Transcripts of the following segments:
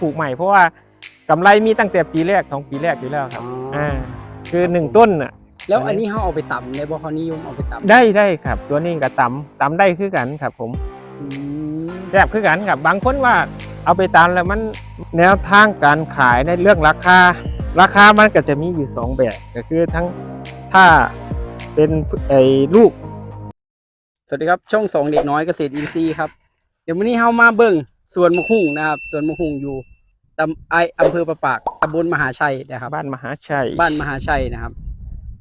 ปลูกใหม่เพราะว่ากำไรมีตั้งแต่ปีแรกสองปีแรกอยู่แล้วครับอ๋ออ่อ่าคือหนึ่งต้นน่ะแล้วอันนี้เขาเอาไปตำในบ่เขานิยมเอาไปตำได้ได้ครับ ตัวนี้กับตำตำได้คือกันครับผมอืมแซ่บคือกันครับบางคนว่าเอาไปตำแล้วมันแนวทางการขายในเรื่องราคา ราคามันก็จะมีอยู่สองแบบก็คือทั้งถ้าเป็นไอ้ลูก สวัสดีครับช่องสองเด็กน้อยเกษตรอินทรีย์ครับ เดี๋ยววันนี้เฮามาเบิ่ง สวนมะฮุ่งนะครับสวนมะฮุ่งอยู่ตำไออำเภอประปากตำบลมหาชัยนะครับ บ้านมหาชัยบ้านมหาชัยนะครับ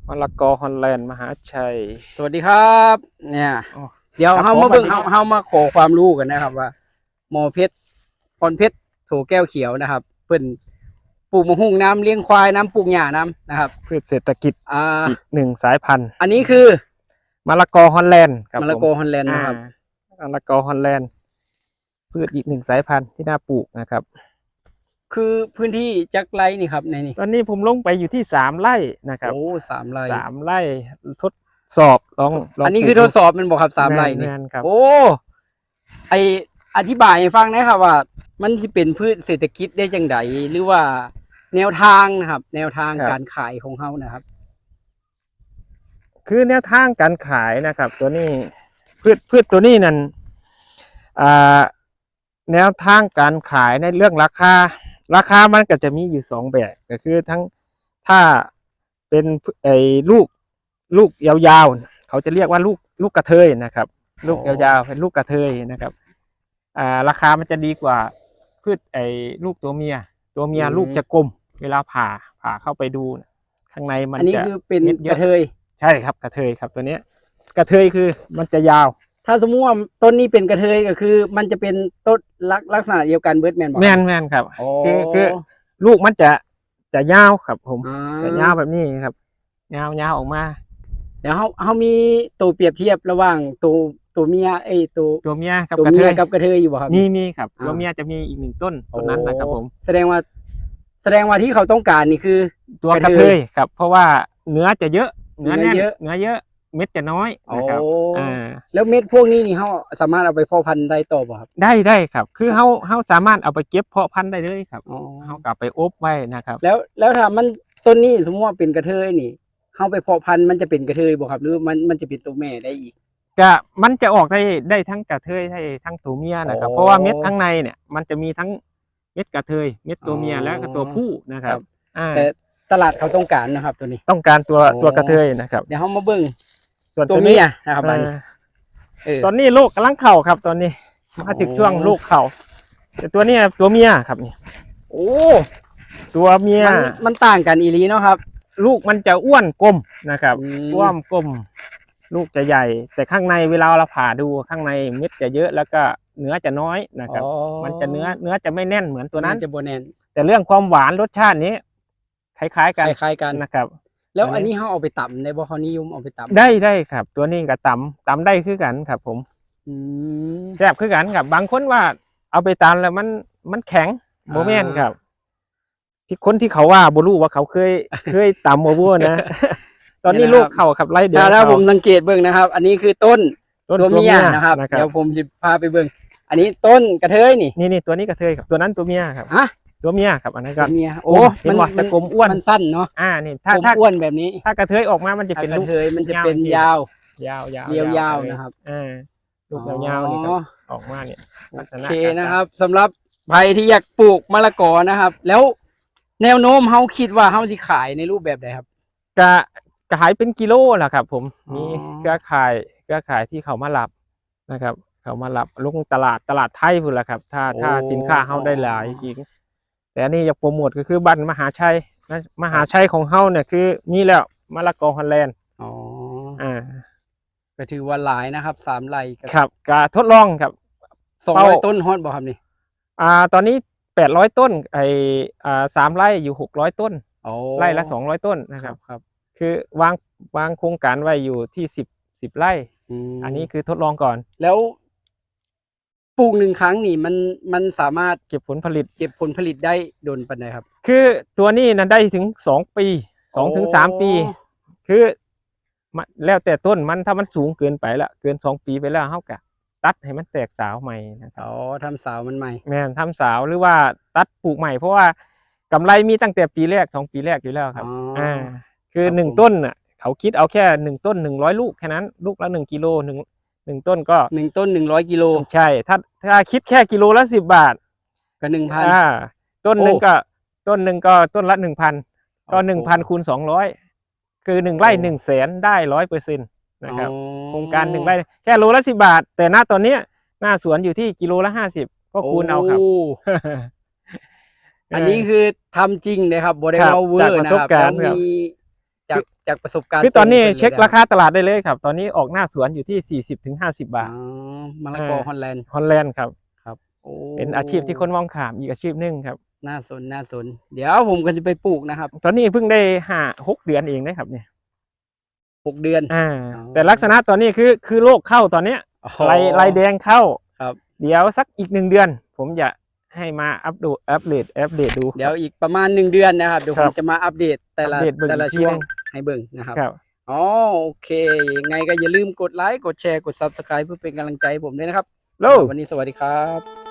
มะละกอฮอลแลนด์มหาชัย สวัสดีครับ เนี่ย อ๋อ เดี๋ยวครับเฮามาเบิ่งผมสวัเฮาสดีครับเฮามาขอความรู้กันนะครับ ว่าหมอเพชรพรเพชรโถแก้วเขียวนะครับ เพิ่นปลูกมะฮุ่งน้ำเลี้ยงควายน้ำปลูกหญ้าน้ำนะครับ พืชเศรษฐกิจอ่า อีกหนึ่งสายพันธุ์อันนี้คือมะละกอฮอลแลนด์ครับมะละกอฮอลแลนด์ผมนะครับ อ่ามะละกอฮอลแลนด์ พืชอีกหนึ่งสายพันธุ์ที่น่าปลูกนะครับ คือพื้นที่จักไรนี่ครับในนี่ตอนนี้ผมลงไปอยู่ที่สามไร่นะครับโอ้สามไร่สามไร่ทดสอบลองลงอันนี้คือทดสอบแมันบอกครับสามไร่นี่แม่นครับ โอ้ไออธิบายให้ฟังนะครับว่า มันจะเป็นพืชเศรษฐกิจได้จังไดหรือว่าแนวทางนะครับ แนวทางการขายของเขานะครับ คือแนวทางการขายนะครับ ตัวนี้พืชพืชตัวนี้นั่นอ่า แนวทางการขายในเรื่องราคา ราคามันก็จะมีอยู่สองแบบก็คือทั้งถ้าเป็นไอ้ลูกลูกยาวๆ เขาจะเรียกว่าลูกลูกกระเทยนะครับ ลูกอ๋ยาอวๆเป็นลูกกระเทยนะครับอ่าราคามันจะดีกว่าพืชไอ้ลูกตัวเมีย ตัวเมียลูกจะกลม เวลาผ่าผ่าเข้าไปดูน่ะข้างในมันอันนี้จะคือเป็นเม็ดเยกอะระเทย ใช่ครับกระเทยครับตัวเนี้ย กระเทยคือมันจะยาว ถ้าสมมติว่าต้นนี้เป็นกระเทยก็คือ มันจะเป็นต้นลักลักษณะเดียวกันเบิร์ดแมนบอกแม่นแม่นครับ โอ้ คือคือ ลูกมันจะจะยาวครับ ผมอ่า จะยาวแบบนี้ครับยาวยาวออกมา เดี๋ยวเขาเขามีตัวเปรียบเทียบระหว่างตัวตัวเมียเอ้ยตัวตัวเมียกับตัวกระเมีเทยยกับกระเทยอยู่บ่ครับ มีมีครับอ่า ตัวเมียจะมีอีกหนึ่งต้นต้นนั้นนะครับผมโอ้แสดงว่า แสดงว่าที่เขาต้องการนี่คือ ตัวกกระระเทเทยยครับ เพราะว่าเนื้อจะเยอะเนื้อแน่นเนื้อเยอะ เนื้อเยอะ เม็ดจะน้อยนะครับโอ้อ่าแล้วเม็ดพวกนี้นี่เขาสามารถเอาไปเพาะพันธุ์ได้ต่อบ่ครับได้ได้ครับ คือเขาเขาสามารถเอาไปเก็บเพาะพันธุ์ได้เลยครับอ๋อเขากลับไปอบไว้นะครับ แล้วแล้วถ้ามันต้นนี้สมมติว่าเป็นกระเทยนี่เขาไปเพาะพันธุ์มันจะเป็นกระเทยบ่ครับ หรือมันมันจะเป็นตัวแม่ได้อีกก็มันจะออกได้ได้ทั้งกระเทยได้ทั้งตัวเมียนะครับอ๋อเพราะว่าเม็ดข้างในเนี่ยมันจะมีทั้งเม็ดกระเทย เม็ดตัวเมียอ๋อและก็ตัวผู้นะครับครับอ่าแต่ตลาดเขาต้องการนะครับตัวนี้ ต้องการตัวอ๋อตัวกระเทยนะครับ เดี๋ยวเขามาเบิ่ง ส่วนตัวเมียนะครับอันนี้อ่าเออตอนนี้ลูกกำลังเข่าครับ ตอนนี้มาถึงอ๋อช่วงลูกเข่าแต่ตัวเนี้ยตัวเมียครับนี่โอ้ตัวเมีย มันมันต่างกันอีหลีเนาะครับลูกมันจะอ้วนกลมนะครับอืมอ้วนกลม ลูกจะใหญ่ แต่ข้างในเวลาเราผ่าดูข้างในเม็ดจะเยอะแล้วก็เนื้อจะน้อยนะครับ อ๋อมันจะเนื้อเนื้อจะไม่แน่นเหมือนตัวนั้น มัจะโบแนนแต่เรื่องความหวานรสชาตินี้คล้ายๆคกันล้ายๆกันนะครับ แล้วอัอันนนี้นี้เขาเอาไปตำในบ่เขานิยมเอาไปตำได้ได้ครับ ตัวนี้กับตำตำได้คือกันครับ ผมอืมแซ่บคือกันครับบางคนว่า เอาไปตำแล้วมันมันแข็งโมเมนอ่าครับ ที่คนที่เขาว่าบรู้ว่าเขาเคยเคยตำโมบัวนะตอนนี้ลูกเขาครับไล่เดือถ้าถ้าเขาผมสังเกตเบิ่งนะครับ อันนี้คือต้นต้นตัวเมียนะครับนะคเดี๋รัยบวผมจะพาไปเบิ่งอันนี้ต้นกระเทยนี่นี่นี่ตัวนี้กระเทยครับ ตัวนั้นตัวเมียครับฮะ ตัวเมียครับอันนั้นก็ตัวเมียโอ้เห็นว่าจะกลมอ้วน มันสั้นเนาะอ่านี่ถ้ากลมถ้าอ้วนแบบนี้ถ้ากระเทยออกมามันจะถ้าเป็นกระลูก เทยมันจะเป็นยาว ยาวยาวยาวยาวๆเลยนะครับ อ่าลูกยาวๆนี่คอ๋รัอบออกมาเนี่ยโอลักษณะเคการนะครับสำหรับใครที่อยากปลูกมะละกอนะครับ แล้วแนวโน้มเฮาคิดว่าเฮาสิขายในรูปแบบใดครับกะขายเป็นกิโลแหละครับ ผมอ๋อ มีเครือข่ายเครือข่ายที่เขามารับนะครับ เขามารับลงตลาดตลาดไทยพุ่นแหละครับ ถ้าถ้าสินค้าเฮาได้หลายจริง แต่อันนี้อยากโปรโมทก็คือบันมหาชัยนะมหาชัยของเฮาเนี่ยคือมีแล้วมะละกอฮอลแลนด์อ๋ออ่าก็ถือว่าหลายนะครับสามไร่กับครับกาทดลองครับสองร้อยเป้าต้นฮอดบ่ครับนี่อ่า ตอนนี้แปดร้อยต้น ไออ่าสามไร่อยู่หกร้อยต้นโอ้ไร่ละสองร้อยต้นนะคครัรับบครับ คือวางวางโครงการไว้อยู่ที่สิบสิบไร่มอันนี้คือทดลองก่อน แล้ว ปลูกหนึ่งครั้งนี่มันมันสามารถเก็บผลผลิต เก็บผลผลิตได้โดนปันใดครับ คือตัวนี้นะได้ถึงสองปีสองถึงสามปี คือมะแล้วแต่ต้นมันถ้ามันสูงเกินไปละเกินสองปีไปแล้วเฮากะตัดให้มันแตกสาวใหม่นะครับอ๋อทำสาวมันใหม่แม่นทำสาวหรือว่าตัดปลูกใหม่เพราะว่ากำไรมีตั้งแต่ปีแรกสองปีแรกอยู่แล้วครับอ๋ออ่อ่าคือครับหนึ่งผมต้นน่ะเขาคิดเอาแค่หนึ่งต้นหนึ่งร้อยลูกแค่นั้น ลูกละหนึ่งกิโลหนึ่ง หนึ่งต้นก็หนึ่งต้นหนึ่งร้อยกิโลใช่ ถ้าถ้าคิดแค่กิโลละสิบบาทกับหนึ่งพันอ่า ต้นหนึ่งโอ้ก็ต้นหนึ่งก็ต้นละหนึ่งพันก็โอ้โหหนึ่งพันคูณสองร้อยคือหนึ่งไร่หนึ่งแสนได้ร้อยเปอร์เซ็นต์นะครับโครงการหนึ่งไร่แค่โลละสิบาท แต่หน้าตอนเนี้ยหน้าสวนอยู่ที่กิโลละห้าสิบก็คูณเอาครับโอันนี้คือทำจริงนะครับบริครับวาเวอร์จากประนะสครับบการณ์ครับมี จากจากประสบการณ์คือตอนนี้งลยเช็คนะราคาตลาดได้เลยครับ ตอนนี้ออกหน้าสวนอยู่ที่สี่สิบถึงห้าสิบาทอ๋อมะละกออ่าฮอลแลนด์ฮอลแลนด์ครับโอ้เป็นอาชีพที่คนมองขามอีกอาชีพหนึ่งครับน่าสนน่าสน เดี๋ยวผมก็จะไปปลูกนะครับ ตอนนี้เพิ่งได้ห้าหกเดือนเองนะครับเนี่ยหกเดือนอ่าอ๋อแต่ลักษณะตอนนี้คือคือโรคเข้าตอนเนี้ยอ๋อลายลายแดงเข้าครับ เดี๋ยวสักอีกหนึ่งเดือน ผมจะให้มาอัปดูอัปเดตอัปเดตดู เดี๋ยวอีกประมาณหนึ่งเดือนนะครับเดี๋ยวคผรัมบจะมาอัปเดตแต่ละอัปเดตเบิ่งแต่ละอีกทีช่วงหนึ่ง ให้เบิ่งนะครับ ครับ อ๋อโอเคยังไงก็อย่าลืมกดไลค์กดแชร์กด subscribe เพื่อเป็นกำลังใจให้ผมด้วยนะครับโลวันนี้สวัสดีครับ